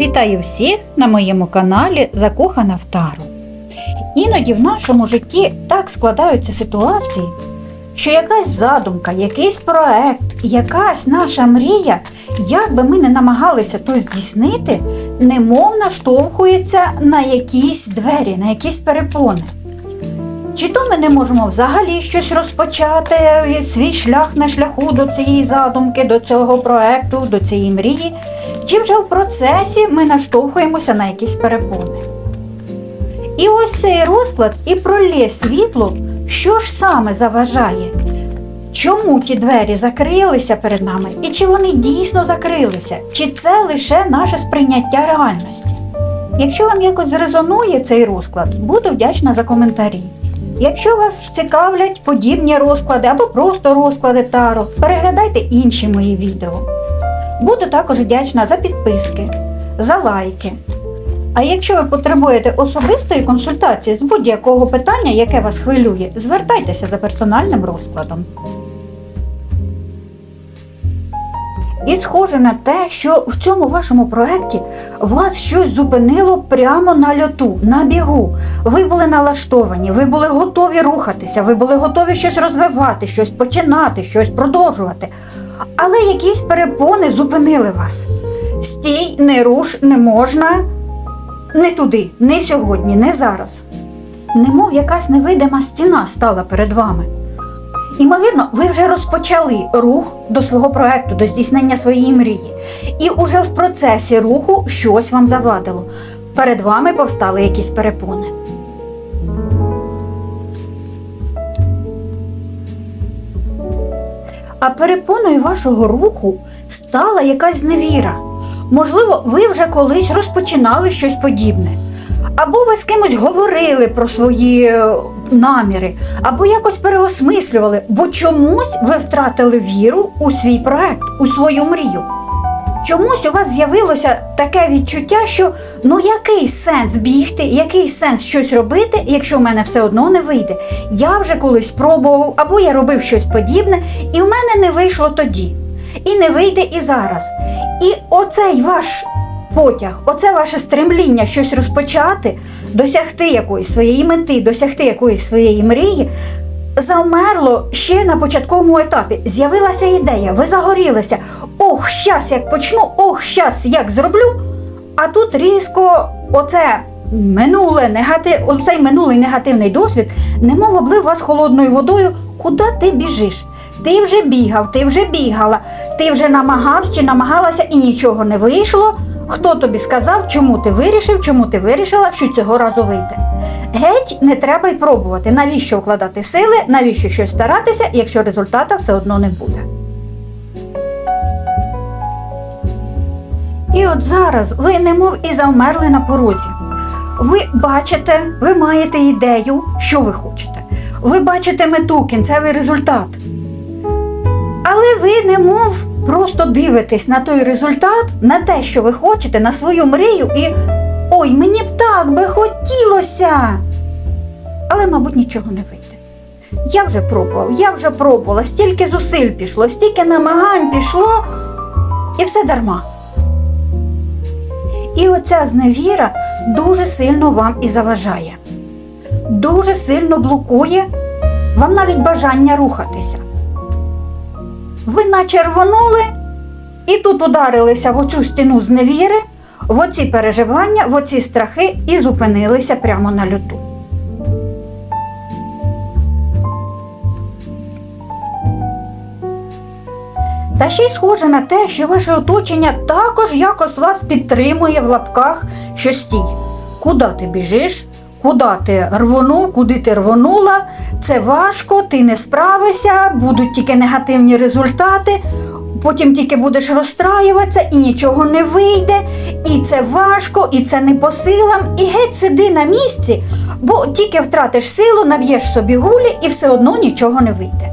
Вітаю всіх на моєму каналі Закохана в Тару. Іноді в нашому житті так складаються ситуації, що якась задумка, якийсь проект, якась наша мрія, як би ми не намагалися то здійснити, немов наштовхується на якісь двері, на якісь перепони. Чи то ми не можемо взагалі щось розпочати, свій шлях на шляху до цієї задумки, до цього проекту, до цієї мрії, чи вже в процесі ми наштовхуємося на якісь перепони. І ось цей розклад і пролє світло, що ж саме заважає, чому ті двері закрилися перед нами, і чи вони дійсно закрилися, чи це лише наше сприйняття реальності. Якщо вам якось зрезонує цей розклад, буду вдячна за коментарі. Якщо вас цікавлять подібні розклади або просто розклади Таро, переглядайте інші мої відео. Буду також вдячна за підписки, за лайки. А якщо ви потребуєте особистої консультації з будь-якого питання, яке вас хвилює, звертайтеся за персональним розкладом. І схоже на те, що в цьому вашому проєкті вас щось зупинило прямо на льоту, на бігу. Ви були налаштовані, ви були готові рухатися, ви були готові щось розвивати, щось починати, щось продовжувати. Але якісь перепони зупинили вас. Стій, не руш, не можна, не туди, не сьогодні, не зараз. Немов якась невидима стіна стала перед вами. Імовірно, ви вже розпочали рух до свого проекту, до здійснення своєї мрії. І уже в процесі руху щось вам завадило. Перед вами повстали якісь перепони. А перепоною вашого руху стала якась невіра. Можливо, ви вже колись розпочинали щось подібне. Або ви з кимось говорили про свої е, наміри, або якось переосмислювали, бо чомусь ви втратили віру у свій проект, у свою мрію. Чомусь у вас з'явилося таке відчуття, що ну який сенс бігти, який сенс щось робити, якщо в мене все одно не вийде. Я вже колись пробував, або я робив щось подібне, і в мене не вийшло тоді. І не вийде і зараз. І оцей ваш потяг, оце ваше стремління щось розпочати, досягти якоїсь своєї мети, досягти якоїсь своєї мрії, завмерло ще на початковому етапі. З'явилася ідея, ви загорілися. Ох, щас як почну, ох, щас як зроблю. А тут різко оце минуле негатив, оцей минулий негативний досвід, немов облив вас холодною водою, куди ти біжиш? Ти вже бігав, ти вже бігала, ти вже намагався чи намагалася і нічого не вийшло. Хто тобі сказав, чому ти вирішив, чому ти вирішила, що цього разу вийде? Геть не треба й пробувати, навіщо вкладати сили, навіщо щось старатися, якщо результата все одно не буде. І от зараз ви немов і завмерли на порозі. Ви бачите, ви маєте ідею, що ви хочете. Ви бачите мету, кінцевий результат. Але ви немов просто дивитесь на той результат, на те, що ви хочете, на свою мрію, і ой, мені б так би хотілося. Але, мабуть, нічого не вийде. Я вже пробував, я вже пробувала, стільки зусиль пішло, стільки намагань пішло, і все дарма. І оця зневіра дуже сильно вам і заважає, дуже сильно блокує вам навіть бажання рухатися. Ви наче рвонули і тут ударилися в оцю стіну зневіри, в оці переживання, в оці страхи і зупинилися прямо на люту. Та ще й схоже на те, що ваше оточення також якось вас підтримує в лапках, що стій. Куди ти біжиш? Куди ти рвонув, куди ти рвонула? Це важко, ти не справишся, будуть тільки негативні результати. Потім тільки будеш розстраюватися і нічого не вийде, і це важко, і це не по силам. І геть сиди на місці, бо тільки втратиш силу, наб'єш собі гулі і все одно нічого не вийде.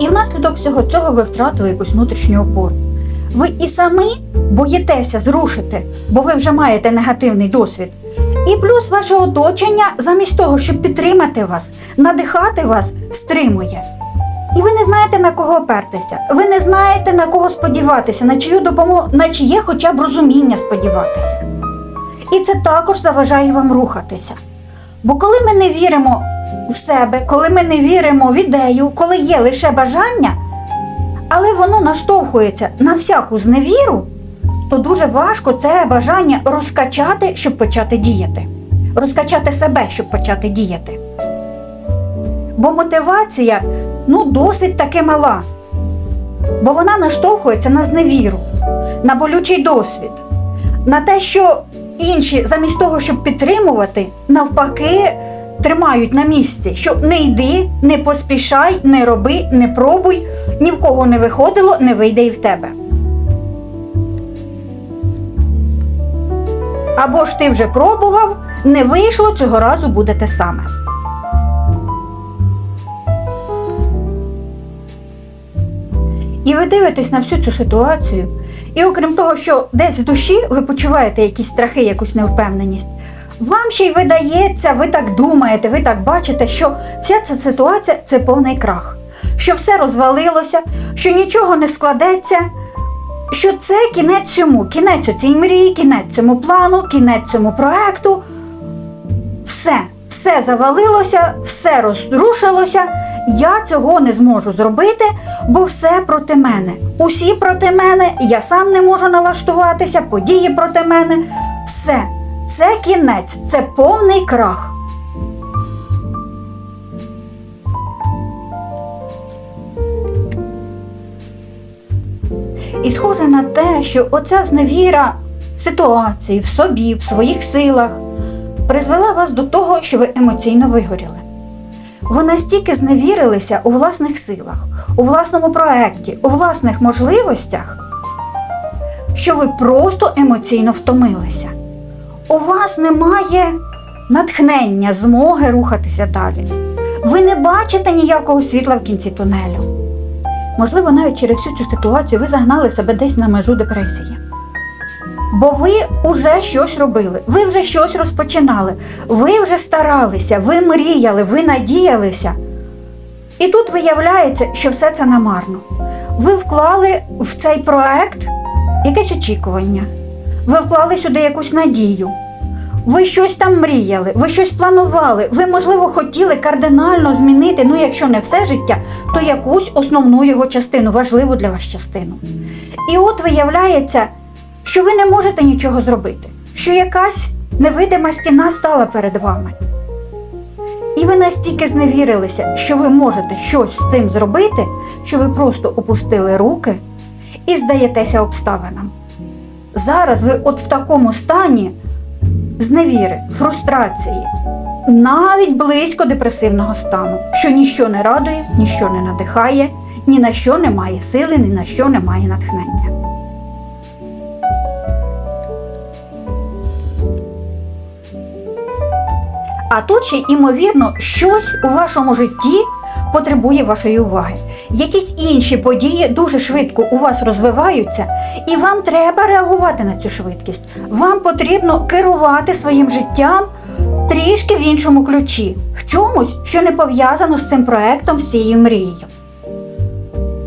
І внаслідок всього цього ви втратили якусь внутрішню опору. Ви і самі боїтеся зрушити, бо ви вже маєте негативний досвід. І плюс ваше оточення, замість того, щоб підтримати вас, надихати вас, стримує. І ви не знаєте на кого опертися. Ви не знаєте на кого сподіватися, на чию допомогу, на чиє хоча б розуміння сподіватися. І це також заважає вам рухатися. Бо коли ми не віримо в себе, коли ми не віримо в ідею, коли є лише бажання, але воно наштовхується на всяку зневіру, то дуже важко це бажання розкачати, щоб почати діяти. Розкачати себе, щоб почати діяти. Бо мотивація ну, досить таки мала. Бо вона наштовхується на зневіру, на болючий досвід, на те, що інші, замість того, щоб підтримувати, навпаки, тримають на місці, що не йди, не поспішай, не роби, не пробуй, ні в кого не виходило, не вийде і в тебе. Або ж ти вже пробував, не вийшло, цього разу буде те саме. І ви дивитесь на всю цю ситуацію. І окрім того, що десь в душі ви почуваєте якісь страхи, якусь невпевненість, вам ще й видається, ви так думаєте, ви так бачите, що вся ця ситуація це повний крах, що все розвалилося, що нічого не складеться, що це кінець цьому, кінець цій мрії, кінець цьому плану, кінець цьому проекту. Все, все завалилося, все розрушилося. Я цього не зможу зробити, бо все проти мене. Усі проти мене, я сам не можу налаштуватися, події проти мене. Все, це кінець, це повний крах. І схоже на те, що оця зневіра в ситуації, в собі, в своїх силах призвела вас до того, що ви емоційно вигоріли. Ви настільки зневірилися у власних силах, у власному проекті, у власних можливостях, що ви просто емоційно втомилися. У вас немає натхнення, змоги рухатися далі. Ви не бачите ніякого світла в кінці тунелю. Можливо, навіть через всю цю ситуацію ви загнали себе десь на межу депресії. Бо ви вже щось робили, ви вже щось розпочинали, ви вже старалися, ви мріяли, ви надіялися. І тут виявляється, що все це намарно. Ви вклали в цей проект якесь очікування, ви вклали сюди якусь надію. Ви щось там мріяли, ви щось планували, ви, можливо, хотіли кардинально змінити, ну, якщо не все життя, то якусь основну його частину, важливу для вас частину. І от виявляється, що ви не можете нічого зробити, що якась невидима стіна стала перед вами. І ви настільки зневірилися, що ви можете щось з цим зробити, що ви просто опустили руки і здаєтеся обставинам. Зараз ви от в такому стані зневіри, фрустрації, навіть близько депресивного стану, що ніщо не радує, ніщо не надихає, ні на що не має сили, ні на що не має натхнення. А тут ще, ймовірно, щось у вашому житті потребує вашої уваги. Якісь інші події дуже швидко у вас розвиваються, і вам треба реагувати на цю швидкість. Вам потрібно керувати своїм життям трішки в іншому ключі, в чомусь, що не пов'язано з цим проектом, з цією мрією.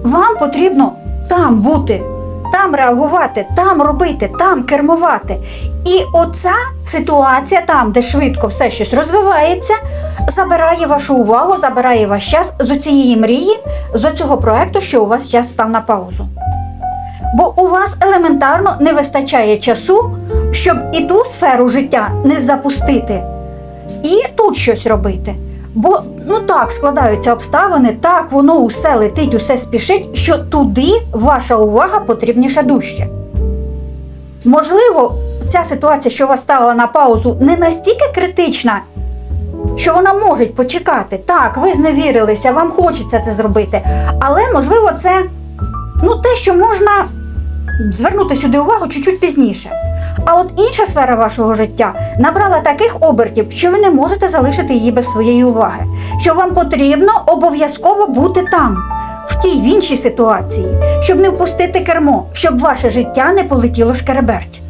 Вам потрібно там бути, там реагувати, там робити, там кермувати. І оця ситуація, там, де швидко все щось розвивається, забирає вашу увагу, забирає ваш час з цієї мрії, з цього проекту, що у вас час став на паузу. Бо у вас елементарно не вистачає часу, щоб і ту сферу життя не запустити, і тут щось робити. Бо ну так складаються обставини, так воно усе летить, усе спішить, що туди ваша увага потрібніша дужче. Можливо, ця ситуація, що вас ставила на паузу, не настільки критична, що вона може почекати. Так, ви зневірилися, вам хочеться це зробити. Але, можливо, це ну, те, що можна звернути сюди увагу чуть-чуть пізніше. А от інша сфера вашого життя набрала таких обертів, що ви не можете залишити її без своєї уваги, що вам потрібно обов'язково бути там, в тій в іншій ситуації, щоб не впустити кермо, щоб ваше життя не полетіло шкереберть.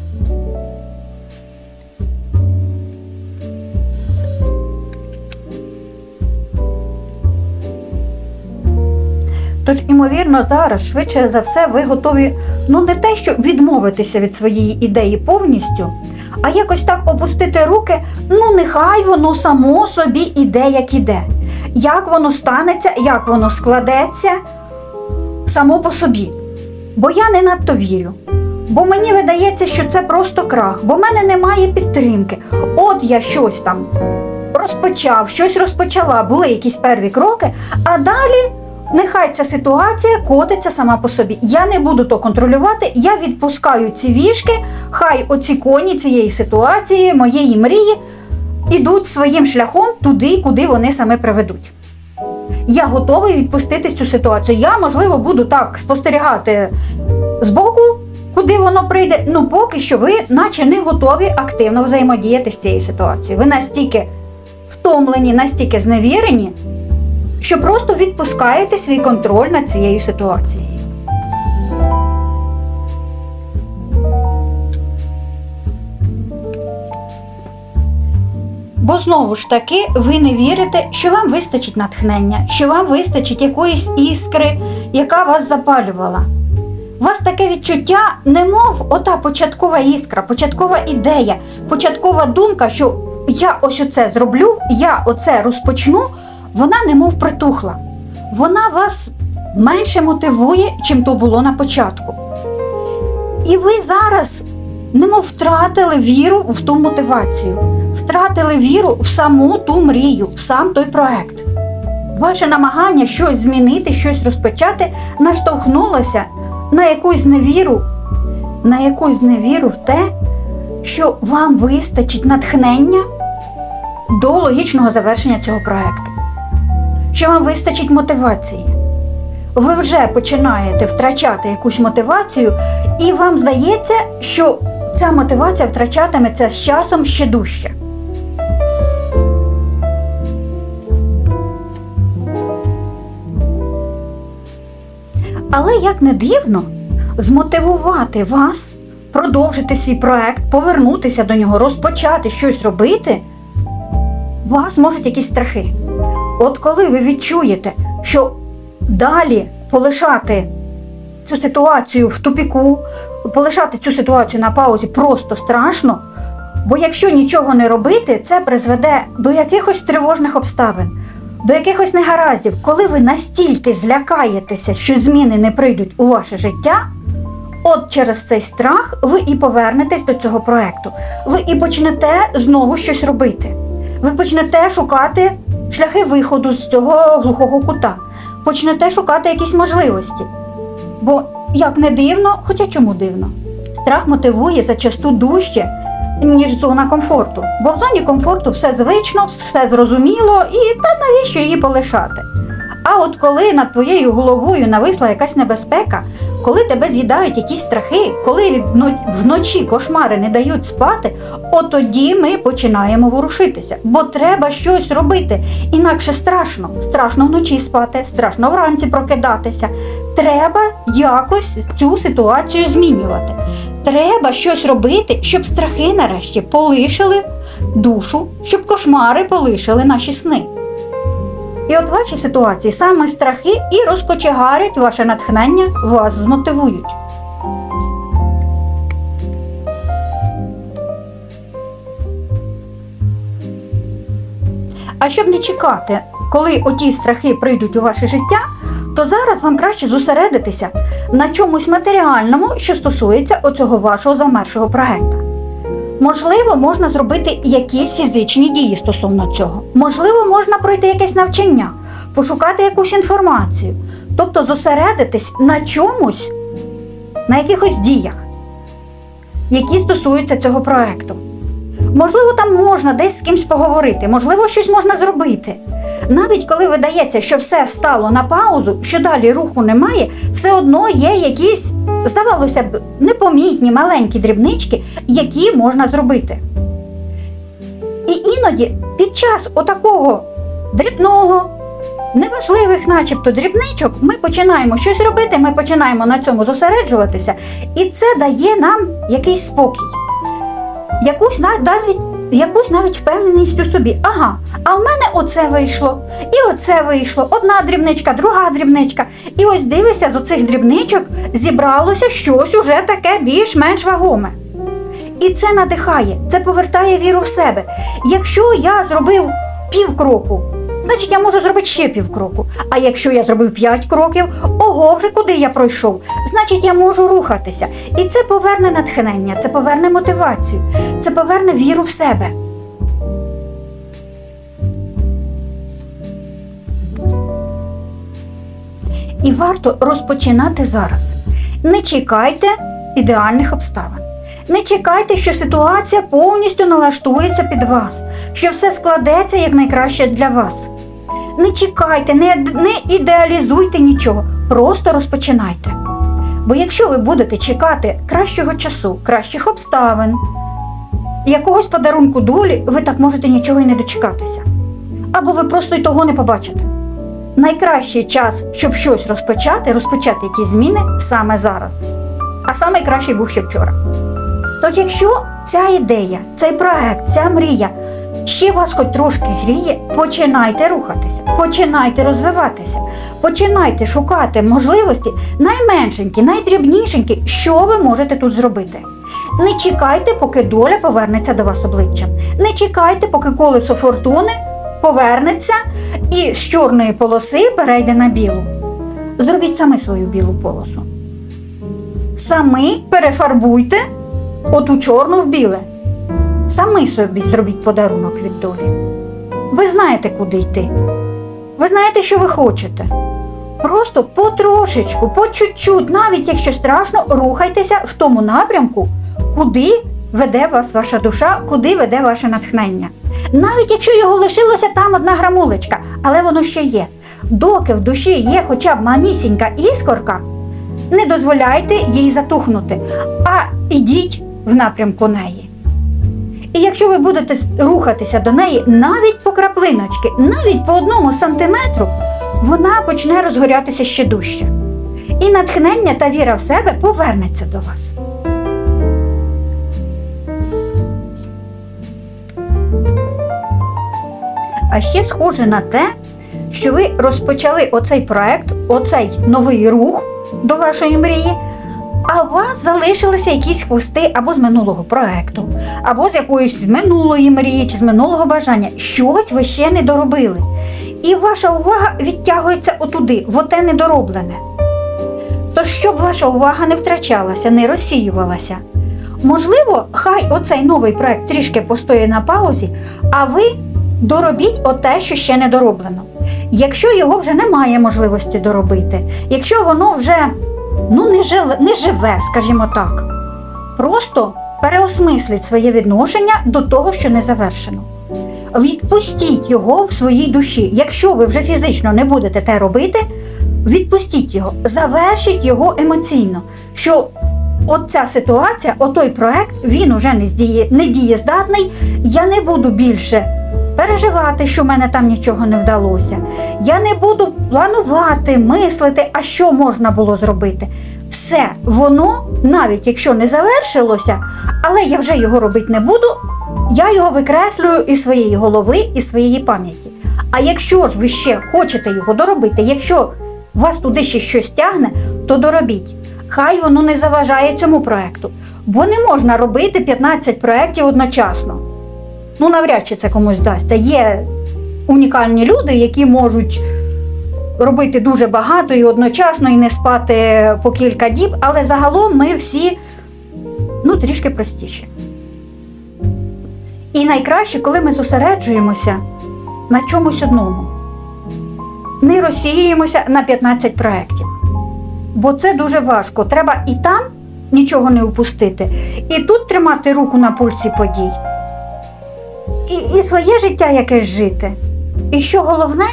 Тож, імовірно, зараз, швидше за все, ви готові ну не те, що відмовитися від своєї ідеї повністю, а якось так опустити руки, ну нехай воно само собі іде, як іде. Як воно станеться, як воно складеться само по собі. Бо я не надто вірю. Бо мені видається, що це просто крах, бо в мене немає підтримки. От я щось там розпочав, щось розпочала, були якісь перві кроки, а далі нехай ця ситуація котиться сама по собі. Я не буду то контролювати, я відпускаю ці вішки, хай оці коні цієї ситуації, моєї мрії, ідуть своїм шляхом туди, куди вони саме приведуть. Я готовий відпустити цю ситуацію. Я, можливо, буду так спостерігати збоку, куди воно прийде. Ну, поки що ви, наче не готові активно взаємодіяти з цією ситуацією. Ви настільки втомлені, настільки зневірені, що просто відпускаєте свій контроль над цією ситуацією. Бо знову ж таки ви не вірите, що вам вистачить натхнення, що вам вистачить якоїсь іскри, яка вас запалювала. У вас таке відчуття, немов ота початкова іскра, початкова ідея, початкова думка, що я ось оце зроблю, я оце розпочну, вона немов притухла. Вона вас менше мотивує, чим то було на початку. І ви зараз немов втратили віру в ту мотивацію, втратили віру в саму ту мрію, в сам той проект. Ваше намагання щось змінити, щось розпочати наштовхнулося на якусь невіру, на якусь невіру в те, що вам вистачить натхнення до логічного завершення цього проекту, що вам вистачить мотивації. Ви вже починаєте втрачати якусь мотивацію, і вам здається, що ця мотивація втрачатиметься з часом ще дужче. Але як не дивно, змотивувати вас, продовжити свій проект, повернутися до нього, розпочати щось робити, вас можуть якісь страхи. От коли ви відчуєте, що далі полишати цю ситуацію в тупіку, полишати цю ситуацію на паузі просто страшно. Бо якщо нічого не робити, це призведе до якихось тривожних обставин, до якихось негараздів, коли ви настільки злякаєтеся, що зміни не прийдуть у ваше життя. От через цей страх ви і повернетесь до цього проекту. Ви і почнете знову щось робити. Ви почнете шукати шляхи виходу з цього глухого кута, почнете шукати якісь можливості. Бо, як не дивно, хоча чому дивно, страх мотивує зачасту дужче, ніж зона комфорту. Бо в зоні комфорту все звично, все зрозуміло, і та навіщо її полишати? А от коли над твоєю головою нависла якась небезпека, коли тебе з'їдають якісь страхи, коли вночі кошмари не дають спати, от тоді ми починаємо ворушитися, бо треба щось робити. Інакше страшно. Страшно вночі спати, страшно вранці прокидатися. Треба якось цю ситуацію змінювати. Треба щось робити, щоб страхи нарешті полишили душу, щоб кошмари полишили наші сни. І от ваші ситуації саме страхи і розкочегарять ваше натхнення, вас змотивують. А щоб не чекати, коли оті страхи прийдуть у ваше життя, то зараз вам краще зосередитися на чомусь матеріальному, що стосується оцього вашого замершого проекту. Можливо, можна зробити якісь фізичні дії стосовно цього. Можливо, можна пройти якесь навчання, пошукати якусь інформацію. Тобто зосередитись на чомусь, на якихось діях, які стосуються цього проекту. Можливо, там можна десь з кимсь поговорити, можливо, щось можна зробити. Навіть коли видається, що все стало на паузу, що далі руху немає, все одно є якісь, здавалося б, непомітні маленькі дрібнички, які можна зробити. І іноді під час отакого дрібного, неважливих, начебто, дрібничок, ми починаємо щось робити, ми починаємо на цьому зосереджуватися, і це дає нам якийсь спокій якусь на- навіть якусь навіть впевненість у собі. Ага, а в мене оце вийшло, і оце вийшло. Одна дрібничка, друга дрібничка. І ось дивися, з оцих дрібничок зібралося щось уже таке більш-менш вагоме. І це надихає, це повертає віру в себе. Якщо я зробив пів кроку, значить я можу зробити ще пів кроку. А якщо я зробив п'ять кроків, ого, вже куди я пройшов, значить я можу рухатися. І це поверне натхнення, це поверне мотивацію, це поверне віру в себе. І варто розпочинати зараз. Не чекайте ідеальних обставин. Не чекайте, що ситуація повністю налаштується під вас, що все складеться як найкраще для вас. Не чекайте, не, не ідеалізуйте нічого, просто розпочинайте. Бо якщо ви будете чекати кращого часу, кращих обставин, якогось подарунку долі, ви так можете нічого і не дочекатися. Або ви просто й того не побачите. Найкращий час, щоб щось розпочати, розпочати якісь зміни саме зараз. А саме кращий був ще вчора. Тож, якщо ця ідея, цей проект, ця мрія ще вас хоч трошки гріє, починайте рухатися, починайте розвиватися, починайте шукати можливості найменшенькі, найдрібнішенькі, що ви можете тут зробити. Не чекайте, поки доля повернеться до вас обличчям. Не чекайте, поки колесо фортуни повернеться і з чорної полоси перейде на білу. Зробіть самі свою білу полосу. Самі перефарбуйте оту чорну в біле. Самі собі зробіть подарунок від долі. Ви знаєте, куди йти. Ви знаєте, що ви хочете. Просто потрошечку, по чуть-чуть, навіть якщо страшно, рухайтеся в тому напрямку, куди веде вас ваша душа, куди веде ваше натхнення. Навіть якщо його лишилося там одна грамулечка, але воно ще є. Доки в душі є хоча б манісінька іскорка, не дозволяйте їй затухнути, а ідіть в напрямку неї. І якщо ви будете рухатися до неї навіть по краплиночки, навіть по одному сантиметру, вона почне розгорятися ще дужче. І натхнення та віра в себе повернеться до вас. А ще схоже на те, що ви розпочали оцей проект, оцей новий рух до вашої мрії, а у вас залишилися якісь хвости або з минулого проекту, або з якоїсь минулої мрії чи з минулого бажання. Щось ви ще не доробили. І ваша увага відтягується отуди, в оте недороблене. Тож, щоб ваша увага не втрачалася, не розсіювалася. Можливо, хай оцей новий проект трішки постоє на паузі, а ви доробіть оте, що ще не дороблено. Якщо його вже немає можливості доробити, якщо воно вже ну, не, жили, не живе, скажімо так, просто переосмисліть своє відношення до того, що не завершено. Відпустіть його в своїй душі. Якщо ви вже фізично не будете те робити, відпустіть його, завершіть його емоційно. Що от ця ситуація, отой проект, він уже не, здіє, не дієздатний, я не буду більше переживати, що в мене там нічого не вдалося. Я не буду планувати, мислити, а що можна було зробити. Все, воно, навіть якщо не завершилося, але я вже його робити не буду, я його викреслюю із своєї голови, із своєї пам'яті. А якщо ж ви ще хочете його доробити, якщо вас туди ще щось тягне, то доробіть. Хай воно не заважає цьому проекту, бо не можна робити 15 проєктів одночасно. Ну, навряд чи це комусь вдасться. Є унікальні люди, які можуть робити дуже багато і одночасно, і не спати по кілька діб, але загалом ми всі ну, трішки простіші. І найкраще, коли ми зосереджуємося на чомусь одному. Не розсіюємося на 15 проєктів. Бо це дуже важко. Треба і там нічого не упустити, і тут тримати руку на пульсі подій і, і своє життя якесь жити. І що головне,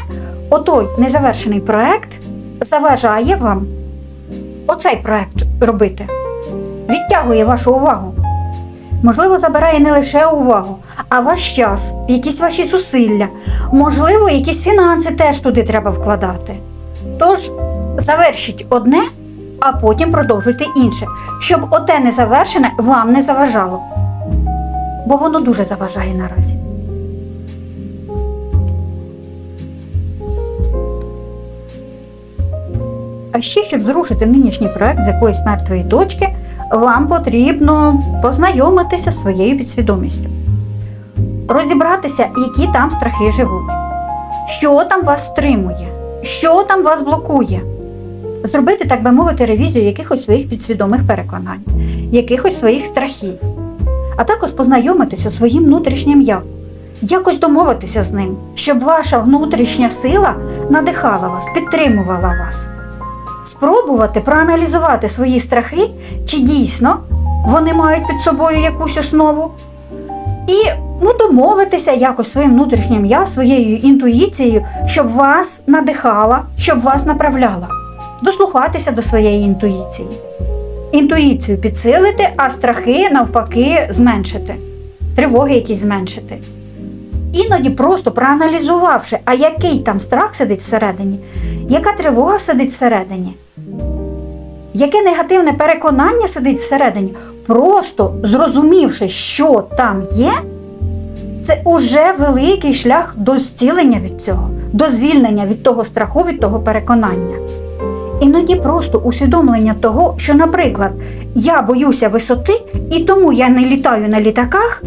отой незавершений проект заважає вам оцей проект робити, відтягує вашу увагу. Можливо, забирає не лише увагу, а ваш час, якісь ваші зусилля, можливо, якісь фінанси теж туди треба вкладати. Тож завершіть одне, а потім продовжуйте інше, щоб оте незавершене вам не заважало. Бо воно дуже заважає наразі. А ще, щоб зрушити нинішній проект з якоїсь мертвої точки, вам потрібно познайомитися з своєю підсвідомістю, розібратися, які там страхи живуть, що там вас стримує, що там вас блокує. Зробити, так би мовити, ревізію якихось своїх підсвідомих переконань, якихось своїх страхів, а також познайомитися зі своїм внутрішнім я, якось домовитися з ним, щоб ваша внутрішня сила надихала вас, підтримувала вас. Спробувати проаналізувати свої страхи, чи дійсно вони мають під собою якусь основу, і ну, домовитися якось своїм внутрішнім я, своєю інтуїцією, щоб вас надихала, щоб вас направляла, дослухатися до своєї інтуїції. Інтуїцію підсилити, а страхи навпаки зменшити, тривоги якісь зменшити. Іноді просто проаналізувавши, а який там страх сидить всередині, яка тривога сидить всередині, яке негативне переконання сидить всередині, просто зрозумівши, що там є, це уже великий шлях до зцілення від цього, до звільнення від того страху, від того переконання. Іноді просто усвідомлення того, що, наприклад, я боюся висоти і тому я не літаю на літаках,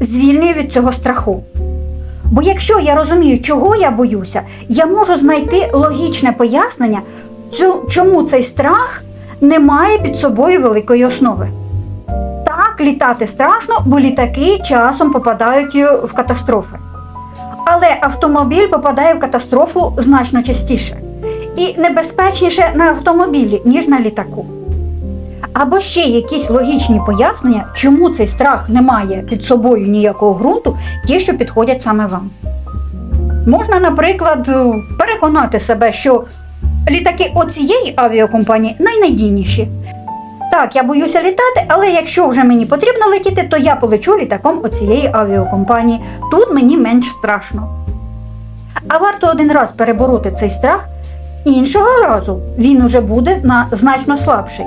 звільнює від цього страху. Бо якщо я розумію, чого я боюся, я можу знайти логічне пояснення, чому цей страх не має під собою великої основи. Так, літати страшно, бо літаки часом попадають в катастрофи. Але автомобіль попадає в катастрофу значно частіше і небезпечніше на автомобілі, ніж на літаку. Або ще якісь логічні пояснення, чому цей страх не має під собою ніякого ґрунту, ті, що підходять саме вам. Можна, наприклад, е, переконати себе, що літаки оцієї авіакомпанії найнадійніші. Так, я боюся літати, але якщо вже мені потрібно летіти, то я полечу літаком оцієї авіакомпанії. Тут мені менш страшно. А варто один раз перебороти цей страх, іншого разу він уже буде на значно слабший.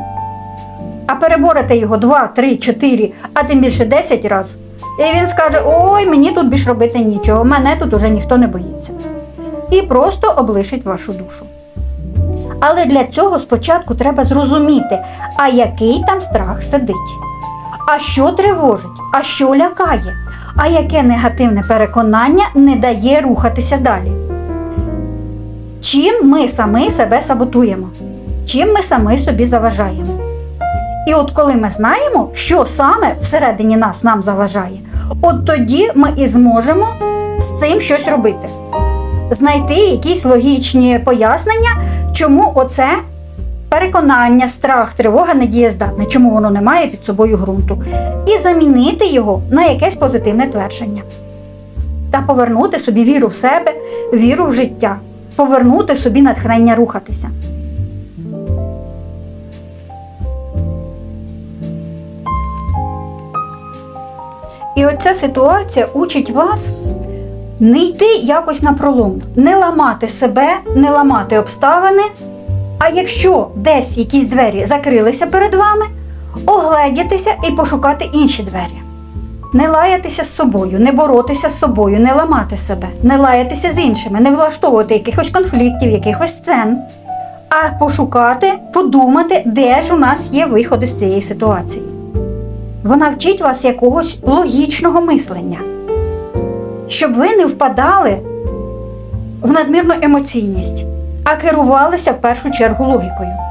А переборете його 2, 3, 4, а тим більше 10 разів. І він скаже: Ой, мені тут більш робити нічого, мене тут уже ніхто не боїться. І просто облишить вашу душу. Але для цього спочатку треба зрозуміти, а який там страх сидить, а що тривожить, а що лякає, а яке негативне переконання не дає рухатися далі. Чим ми самі себе саботуємо, чим ми самі собі заважаємо. І от коли ми знаємо, що саме всередині нас нам заважає, от тоді ми і зможемо з цим щось робити. Знайти якісь логічні пояснення, чому оце переконання, страх, тривога недієздатне, чому воно не має під собою ґрунту, і замінити його на якесь позитивне твердження. Та повернути собі віру в себе, віру в життя, повернути собі натхнення рухатися. І оця ситуація учить вас не йти якось на пролом, не ламати себе, не ламати обставини. А якщо десь якісь двері закрилися перед вами, огледітися і пошукати інші двері. Не лаятися з собою, не боротися з собою, не ламати себе, не лаятися з іншими, не влаштовувати якихось конфліктів, якихось сцен, а пошукати, подумати, де ж у нас є виходи з цієї ситуації. Вона вчить вас якогось логічного мислення, щоб ви не впадали в надмірну емоційність, а керувалися в першу чергу логікою.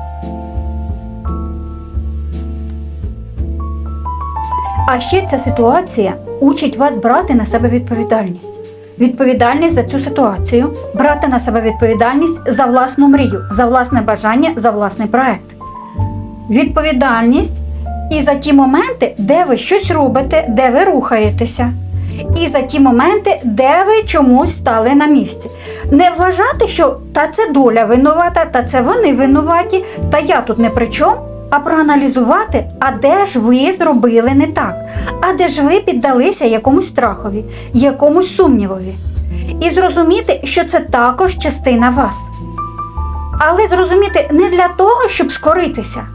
А ще ця ситуація учить вас брати на себе відповідальність. Відповідальність за цю ситуацію, брати на себе відповідальність за власну мрію, за власне бажання, за власний проект. Відповідальність і за ті моменти, де ви щось робите, де ви рухаєтеся. І за ті моменти, де ви чомусь стали на місці. Не вважати, що та це доля винувата, та це вони винуваті, та я тут не при чому, а проаналізувати, а де ж ви зробили не так, а де ж ви піддалися якомусь страхові, якомусь сумнівові. І зрозуміти, що це також частина вас. Але зрозуміти не для того, щоб скоритися,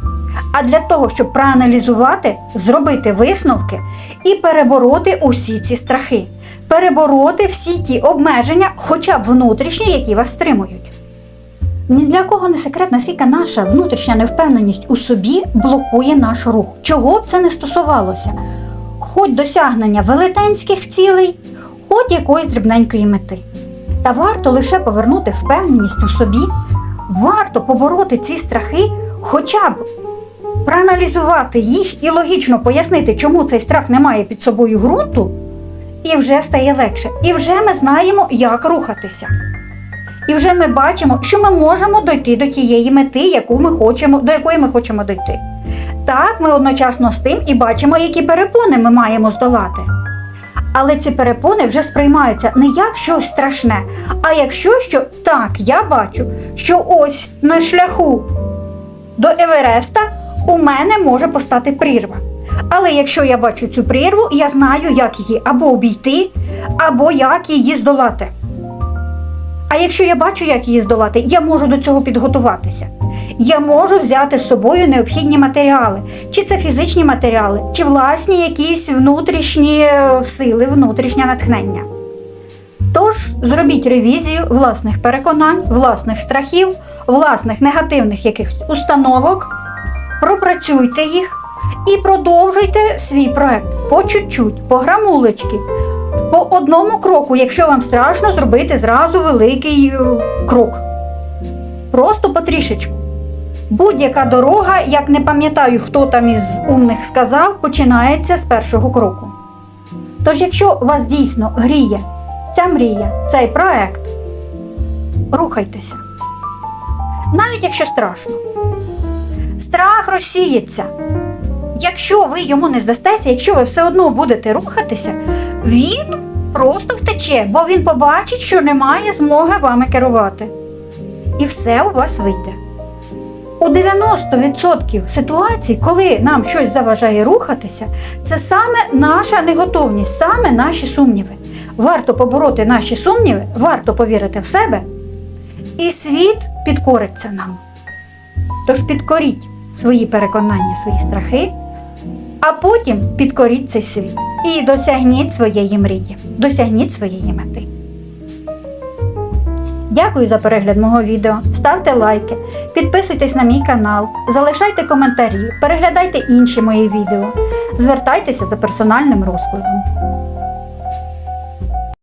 а для того, щоб проаналізувати, зробити висновки і перебороти усі ці страхи, перебороти всі ті обмеження, хоча б внутрішні, які вас стримують. Ні для кого не секрет, наскільки наша внутрішня невпевненість у собі блокує наш рух. Чого б це не стосувалося? Хоч досягнення велетенських цілей, хоч якоїсь дрібненької мети. Та варто лише повернути впевненість у собі, варто побороти ці страхи, хоча б проаналізувати їх і логічно пояснити, чому цей страх не має під собою ґрунту, і вже стає легше. І вже ми знаємо, як рухатися. І вже ми бачимо, що ми можемо дойти до тієї мети, яку ми хочемо, до якої ми хочемо дойти. Так, ми одночасно з тим і бачимо, які перепони ми маємо здолати. Але ці перепони вже сприймаються не як щось страшне, а як щось, що так, я бачу, що ось на шляху до Евереста у мене може постати прірва. Але якщо я бачу цю прірву, я знаю, як її або обійти, або як її здолати. А якщо я бачу, як її здолати, я можу до цього підготуватися. Я можу взяти з собою необхідні матеріали, чи це фізичні матеріали, чи власні якісь внутрішні е, сили, внутрішнє натхнення. Тож зробіть ревізію власних переконань, власних страхів, власних негативних якихось установок, пропрацюйте їх і продовжуйте свій проект по чуть-чуть, по грамулечки, по одному кроку, якщо вам страшно зробити зразу великий е, крок. Просто потрішечку. Будь-яка дорога, як не пам'ятаю, хто там із умних сказав, починається з першого кроку. Тож, якщо вас дійсно гріє ця мрія, цей проект, рухайтеся. Навіть якщо страшно. Страх розсіється. Якщо ви йому не здастеся, якщо ви все одно будете рухатися, він просто втече, бо він побачить, що немає змоги вами керувати. І все у вас вийде. У 90% ситуацій, коли нам щось заважає рухатися, це саме наша неготовність, саме наші сумніви. Варто побороти наші сумніви, варто повірити в себе, і світ підкориться нам. Тож підкоріть свої переконання, свої страхи, а потім підкоріть цей світ і досягніть своєї мрії, досягніть своєї мети. Дякую за перегляд мого відео. Ставте лайки, підписуйтесь на мій канал, залишайте коментарі, переглядайте інші мої відео, звертайтеся за персональним розкладом.